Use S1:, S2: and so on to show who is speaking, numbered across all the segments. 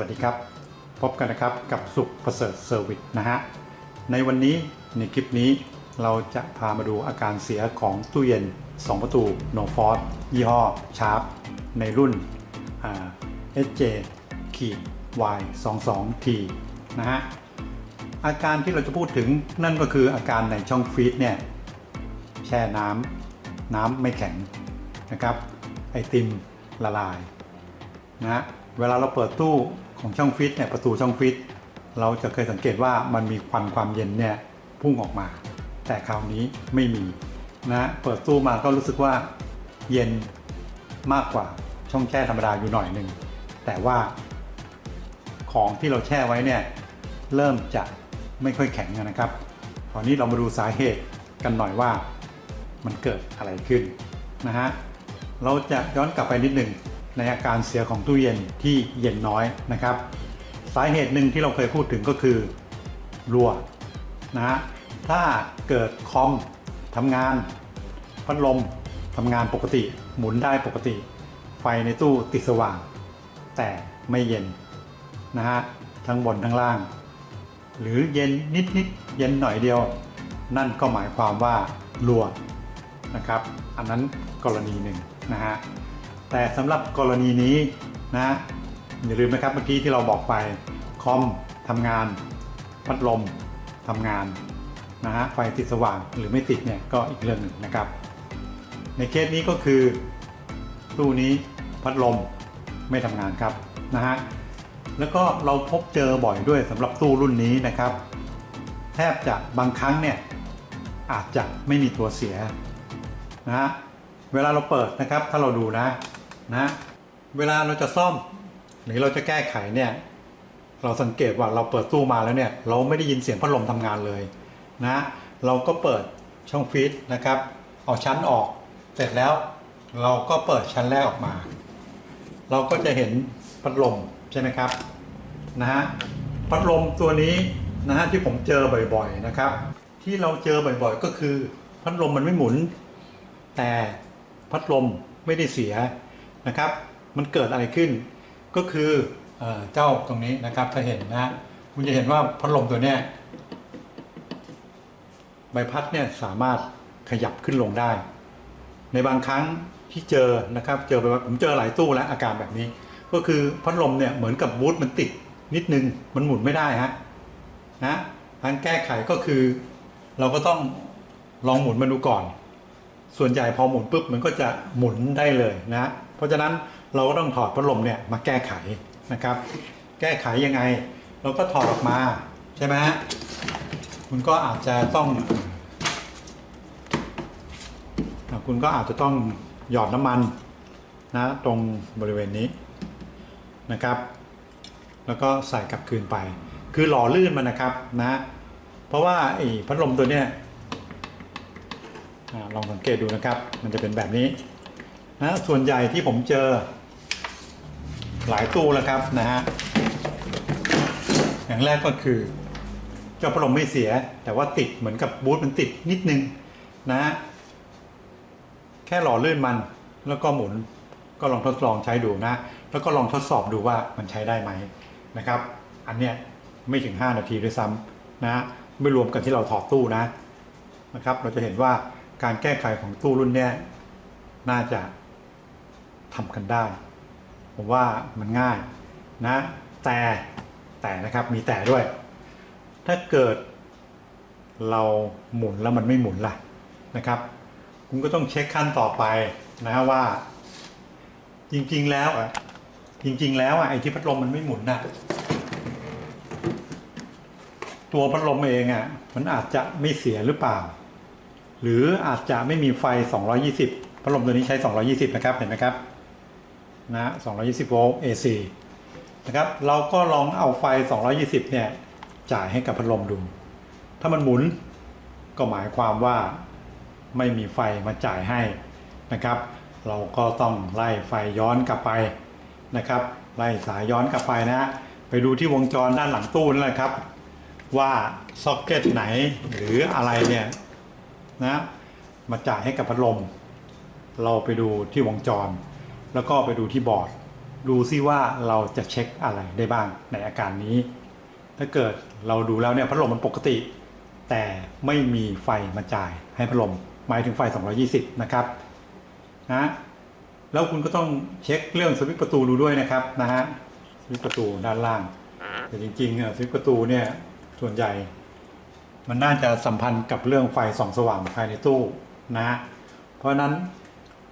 S1: สวัสดีครับ พบกันนะครับกับสุขประเสริฐเซอร์วิสนะฮะ ในวันนี้ในคลิปนี้เราจะพามาดูอาการเสียของตู้เย็น 2 ประตู No f o r c e ยี่ห้อชาร์ปในรุ่น SJ ขีด Y 2 2 T นะฮะ อาการที่เราจะพูดถึงนั่นก็คืออาการในช่องฟรีซเนี่ย แช่น้ำน้ำไม่แข็งนะครับ ไอติมละลาย นะฮะเวลาเราเปิดตู้ของช่องฟรีซเนี่ยประตูช่องฟรีซเราจะเคยสังเกตว่ามันมีควันความเย็นเนี่ยพุ่งออกมา แต่คราวนี้ไม่มีนะเปิดตู้มาก็รู้สึกว่าเย็นมากกว่าช่องแช่ธรรมดาอยู่หน่อยหนึ่งแต่ว่าของที่เราแช่ไว้เนี่ยเริ่มจะไม่ค่อยแข็งนะครับคราวนี้เรามาดูสาเหตุกันหน่อยว่ามันเกิดอะไรขึ้นนะฮะ เราจะย้อนกลับไปนิดหนึ่ง ในอาการเสียของตู้เย็นที่เย็นน้อยนะครับ สาเหตุหนึ่งที่เราเคยพูดถึงก็คือรั่วนะฮะถ้าเกิดคอมทำงานพัดลมทำงานปกติ หมุนได้ปกติ ไฟในตู้ติดสว่าง แต่ไม่เย็นนะฮะทั้งบนทั้งล่าง หรือเย็นนิดนิดเย็นหน่อยเดียว นั่นก็หมายความว่ารั่วนะครับ อันนั้นกรณีหนึ่งนะฮะ แต่สำหรับกรณีนี้นะอย่าลืมนะครับเมื่อกี้ที่เราบอกไปคอมทำงาน พัดลมทำงานนะฮะไฟติดสว่างหรือไม่ติดเนี่ยก็อีกเรื่องหนึ่งนะครับ ในเคสนี้ก็คือตู้นี้พัดลมไม่ทำงานครับนะฮะแล้วก็เราพบเจอบ่อยด้วยสำหรับตู้รุ่นนี้นะครับ แทบจะบางครั้งเนี่ยอาจจะไม่มีตัวเสียนะฮะเวลาเราเปิดนะครับถ้าเราดูนะ นะเวลาเราจะซ่อม หรือเราจะแก้ไขเนี่ยเราสังเกตว่าเราเปิดตู้มาแล้วเนี่ยเราไม่ได้ยินเสียงพัดลมทำงานเลยนะเราก็เปิดช่องฟีดนะครับเอาชั้นออก เสร็จแล้วเราก็เปิดชั้นแรกออกมา เราก็จะเห็นพัดลมใช่ไหมครับนะฮะพัดลมตัวนี้นะฮะที่ผมเจอบ่อยๆนะครับ ที่เราเจอบ่อยๆก็คือพัดลมมันไม่หมุน แต่พัดลมไม่ได้เสีย นะครับ มันเกิดอะไรขึ้น ก็คือเออเจ้าตรงนี้นะครับ ถ้าเห็นนะคุณจะเห็นว่าพัดลมตัวเนี้ยใบพัดเนี่ยสามารถขยับขึ้นลงได้ ในบางครั้งที่เจอนะครับ เจอไปว่าผมเจอหลายตู้แล้วอาการแบบนี้ ก็คือพัดลมเนี่ยเหมือนกับบูทมันติดนิดนึงมันหมุนไม่ได้ฮะนะทางแก้ไขก็คือ เราก็ต้องลองหมุนมันดูก่อน ส่วนใหญ่พอหมุนปุ๊บมันก็จะหมุนได้เลยนะ เพราะฉะนั้นเราก็ต้องถอดพัดลมเนี่ยมาแก้ไขนะครับ แก้ไขยังไง เราก็ถอดออกมาใช่ไหมฮะคุณก็อาจจะต้องคุณก็อาจจะต้องหยอดน้ำมันนะตรงบริเวณนี้นะครับ แล้วก็ใส่กลับคืนไป คือหล่อลื่นมันนะครับนะเพราะว่าไอ้พัดลมตัวเนี้ยลองสังเกตดูนะครับ มันจะเป็นแบบนี้ นะส่วนใหญ่ที่ผมเจอ หลายตู้แล้วครับนะฮะอย่างแรกก็คือ เจ้าพัดลมไม่เสีย แต่ว่าติดเหมือนกับบูทมันติดนิดนึงนะฮะแค่หล่อลื่นมันแล้วก็หมุนก็ลองทดลองใช้ดูนะ แล้วก็ลองทดสอบดูว่ามันใช้ได้ไหมนะครับ อันเนี้ยไม่ถึง 5 นาทีด้วยซ้ำนะไม่รวมกันที่เราถอดตู้นะนะครับ เราจะเห็นว่าการแก้ไขของตู้รุ่นเนี้ยน่าจะ ทำกันได้ผมว่ามันง่ายนะ แต่แต่นะครับมีแต่ด้วย ถ้าเกิดเราหมุนแล้วมันไม่หมุนล่ะนะครับ คุณก็ต้องเช็คขั้นต่อไปนะว่า จริงๆแล้วอะจริง ๆ แล้วอะไอ้ที่พัดลมมันไม่หมุนน่ะตัวพัดลมเองอะมันอาจจะไม่เสียหรือเปล่า หรืออาจจะไม่มีไฟ 220 พัดลมตัวนี้ใช้ 220 นะครับเห็นไหมครับ นะ220 โวลต์ AC นะครับ เราก็ลองเอาไฟ 220 เนี่ย จ่ายให้กับพัดลมดู ถ้ามันหมุนก็หมายความว่าไม่มีไฟมาจ่ายให้นะครับ เราก็ต้องไล่ไฟย้อนกลับไปนะครับ ไล่สายย้อนกลับไปนะไปดูที่วงจรด้านหลังตู้นั่นแหละครับ ว่าซ็อกเก็ตไหนหรืออะไรเนี่ยนะมาจ่ายให้กับพัดลม เราไปดูที่วงจร แล้วก็ไปดูที่บอร์ด ดูซิว่าเราจะเช็คอะไรได้บ้างในอาการนี้ ถ้าเกิดเราดูแล้วเนี่ยพัดลมมันปกติ แต่ไม่มีไฟมาจ่ายให้พัดลมหมายถึงไฟ 220 นะครับนะแล้วคุณก็ต้องเช็คเรื่องสวิตช์ประตูดูด้วยนะครับนะฮะสวิตช์ประตูด้านล่าง แต่จริงๆอะสวิตช์ประตูเนี่ยส่วนใหญ่ มันน่าจะสัมพันธ์กับเรื่องไฟส่องสว่างภายในตู้นะฮะเพราะนั้น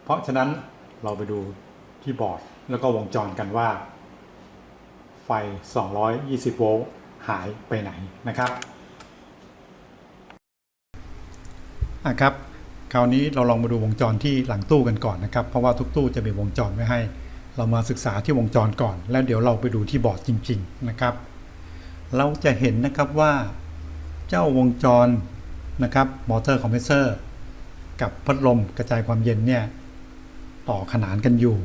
S1: เพราะฉะนั้นเราไปดู ที่บอร์ด แล้วก็วงจรกันว่า ไฟ 220 โวลต์หายไปไหนนะครับอะครับ คราวนี้เราลองมาดูวงจรที่หลังตู้กันก่อนนะครับ เพราะว่าทุกตู้จะมีวงจรไว้ให้ เรามาศึกษาที่วงจรก่อน แล้วเดี๋ยวเราไปดูที่บอร์ดจริง ๆ นะครับ เราจะเห็นนะครับว่าเจ้าวงจรนะครับมอเตอร์คอมเพรสเซอร์กับพัดลมกระจายความเย็นเนี่ย ต่อขนานกันอยู่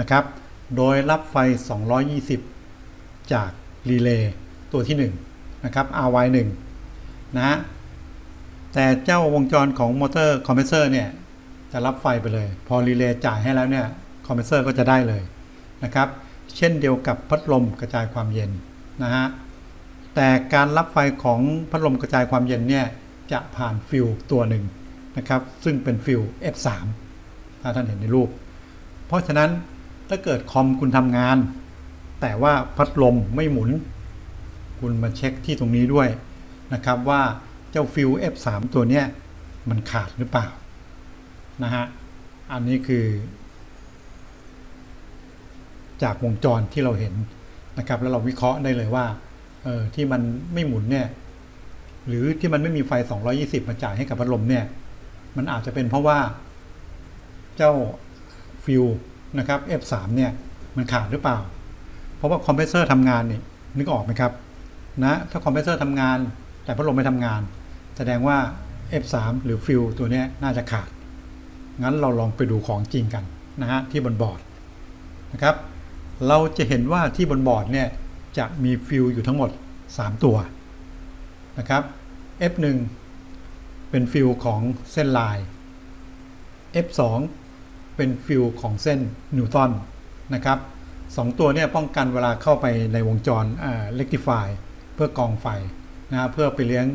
S1: นะครับ โดยรับไฟ 220 จากรีเลย์ตัวที่ 1 นะครับ RY1 นะฮะ แต่เจ้าวงจรของมอเตอร์คอมเพรสเซอร์เนี่ย จะรับไฟไปเลย พอรีเลย์จ่ายให้แล้วเนี่ย คอมเพรสเซอร์ก็จะได้เลยนะครับ เช่นเดียวกับพัดลมกระจายความเย็นนะฮะ แต่การรับไฟของพัดลมกระจายความเย็นเนี่ย จะผ่านฟิลตัวหนึ่งนะครับ ซึ่งเป็นฟิล F3 ถ้าท่านเห็นในรูป เพราะฉะนั้น ถ้าเกิดคอมคุณทำงาน แต่ว่าพัดลมไม่หมุน คุณมาเช็คที่ตรงนี้ด้วยนะครับว่าเจ้าฟิล F3 ตัวเนี้ยมันขาดหรือเปล่านะฮะอันนี้คือ จากวงจรที่เราเห็นนะครับ แล้วเราวิเคราะห์ได้เลยว่าเออที่มันไม่หมุนเนี่ยหรือที่มันไม่มีไฟ 220 มาจ่ายให้กับพัดลมเนี่ย มันอาจจะเป็นเพราะว่าเจ้าฟิล นะครับ F3 เนี่ยมันขาดหรือเปล่า เพราะว่าคอมเพรสเซอร์ทำงานนี่นึกออกไหมครับนะถ้าคอมเพรสเซอร์ทำงาน แต่พัดลมไม่ทำงาน แสดงว่า F3 หรือฟิลตัวนี้น่าจะขาด งั้นเราลองไปดูของจริงกันนะฮะที่บนบอร์ดนะครับ เราจะเห็นว่าที่บนบอร์ดเนี่ยจะมีฟิลอยู่ทั้งหมด 3 ตัวนะครับ F1 เป็นฟิลของเส้นลาย F2 เป็นฟิลของเส้นนิวตันนะครับสองตัวเนี่ยป้องกันเวลาเข้าไปในวงจรเล็กติฟายเพื่อกองไฟนะเพื่อไปเลี้ยง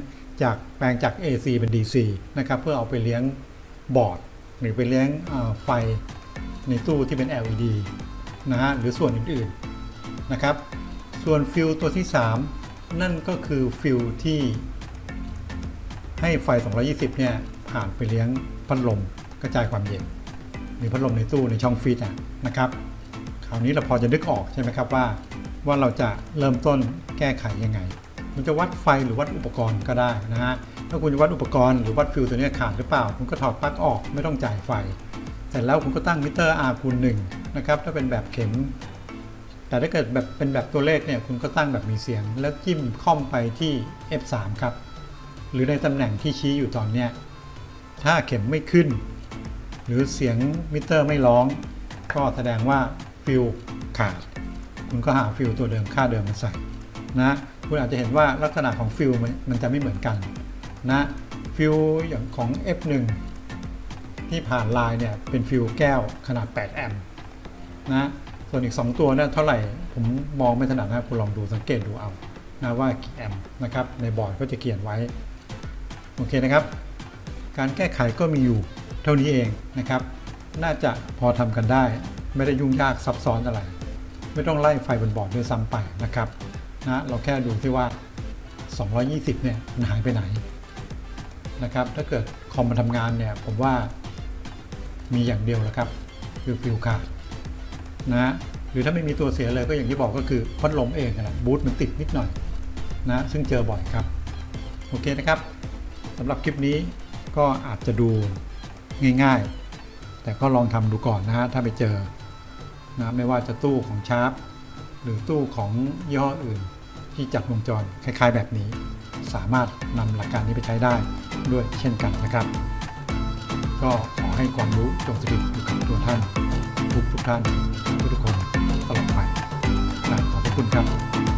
S1: จากแปลงจาก AC เป็น DC นะครับเพื่อเอาไปเลี้ยงบอร์ด หรือไปเลี้ยงไฟในตู้ที่เป็น LED นะฮะหรือส่วนอื่นๆนะครับส่วนฟิลตัวที่ 3 นั่นก็คือฟิลที่ให้ไฟ 220 เนี่ยผ่านไปเลี้ยงพัดลมกระจายความเย็น หรือพัดลมในตู้ในช่องฟีดนะครับ คราวนี้เราพอจะนึกออกใช่ไหมครับว่า ว่าเราจะเริ่มต้นแก้ไขยังไงมันจะวัดไฟหรือวัดอุปกรณ์ก็ได้นะฮะถ้าคุณจะวัดอุปกรณ์หรือวัดฟิลตัวนี้ขาดหรือเปล่า คุณก็ถอดปลั๊กออกไม่ต้องจ่ายไฟเสร็จแล้วคุณก็ตั้งมิเตอร์ R คูณ1นะครับถ้าเป็นแบบเข็ม แต่ถ้าเกิดแบบเป็นแบบตัวเลขเนี่ยคุณก็ตั้งแบบมีเสียง แล้วจิ้มค่อมไปที่ F3 ครับ หรือในตำแหน่งที่ชี้อยู่ตอนเนี้ยถ้าเข็มไม่ขึ้น หรือเสียงมิเตอร์ไม่ร้อง ก็แสดงว่าฟิลขาด คุณก็หาฟิลตัวเดิมค่าเดิมมาใส่นะคุณอาจจะเห็นว่าลักษณะของฟิลมันมันจะไม่เหมือนกันนะฟิลอย่างของ F1 ที่ผ่านลายเนี่ยเป็นฟิลแก้วขนาด 8 แอมป์นะส่วนอีก 2 ตัวเนี่ยเท่าไหร่ผมมองไม่ถนัดนะคุณลองดูสังเกตดูเอานะว่ากี่แอมป์นะครับในบอร์ดก็จะเขียนไว้ โอเคนะครับ การแก้ไขก็มีอยู่ เท่านี้เองนะครับ น่าจะพอทำกันได้ ไม่ได้ยุ่งยากซับซ้อนอะไร ไม่ต้องไล่ไฟบนบอร์ดด้วยซ้ำไปนะครับนะเราแค่ดูที่ว่า 220 เนี่ยมันหายไปไหนนะครับ ถ้าเกิดคอมมันทำงานเนี่ยผมว่ามีอย่างเดียวแหละครับคือฟิลขาดนะหรือถ้าไม่มีตัวเสียเลยก็อย่างที่บอกก็คือพัดลมเองนะบูทมันติดนิดหน่อยนะซึ่งเจอบ่อยครับ โอเคนะครับสำหรับคลิปนี้ก็อาจจะดู ง่าย ๆ แต่ก็ลองทำดูก่อนนะฮะถ้าไปเจอนะไม่ว่าจะตู้ของชาร์ปหรือตู้ของยี่ห้ออื่น ที่จัดวงจรคล้าย ๆ แบบนี้ สามารถนำหลักการนี้ไปใช้ได้ด้วยเช่นกันนะครับ ก็ขอให้ความรู้จงสถิตอยู่กับตัวท่าน ทุกทุกท่านทุกทุกคนตลอดไปขอบคุณครับ